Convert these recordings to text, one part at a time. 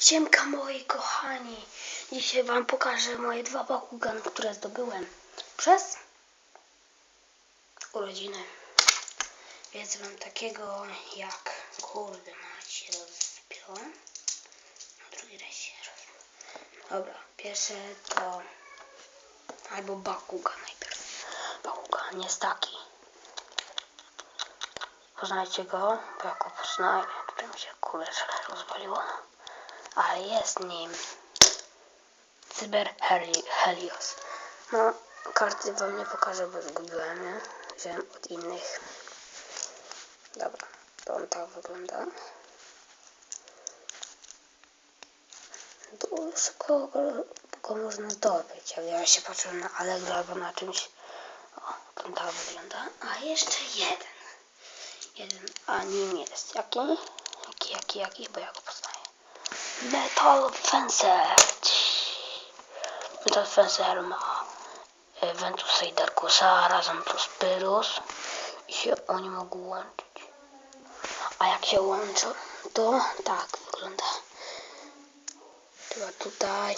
Siemka moi kochani. Dzisiaj wam pokażę moje dwa bakugany, które zdobyłem przez urodziny. Więc mam takiego jak kurde mać się rozpiąłem. A drugi raz się. Dobra, pierwsze to albo bakugan najpierw. Bakugan jest taki. Poznajcie go, bo jak go poznaję, tutaj mi się kuleczka rozwaliła. Ale jest nim Cyber Heli- Helios. No, karty wam nie pokażę, bo zgubiłem je. Wziąłem od innych. Dobra, to on tak wygląda. Szybko go, można zdobyć. Jak ja się patrzę na Allegro albo na czymś. O, on tak wygląda. A jeszcze jeden. Jeden, a nim jest jaki? Jaki, jaki, jaki, bo ja go poznaję. Metal Fencer. Metal Fencer ma e, Ventusa i Darkusa razem plus Pyrus i się oni mogą łączyć. A jak się łączą, to tak wygląda. Chyba tutaj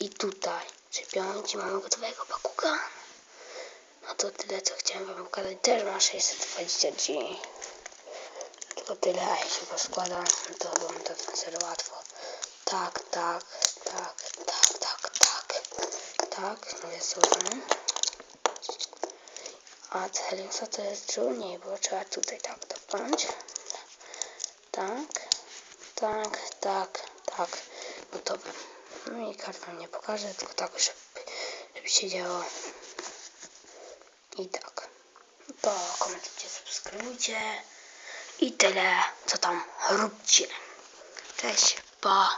i tutaj. Przypiąć mamy gotowego bakuga. No to tyle, co chciałem wam pokazać. Też ma 620 Tylko tyle, a jeśli go składam, to było to fencer łatwo. Tak, tak, tak, tak, tak, tak, tak, nie jest trudny. A Heliosa to jest trudniej, bo trzeba tutaj tak dopnąć. Tak, tak, tak, tak, gotowe. No i kartą nie pokażę, tylko tak, żeby, żeby się działo. I tak. To komentujcie, subskrybujcie. I tyle, co tam róbcie. Cześć, pa.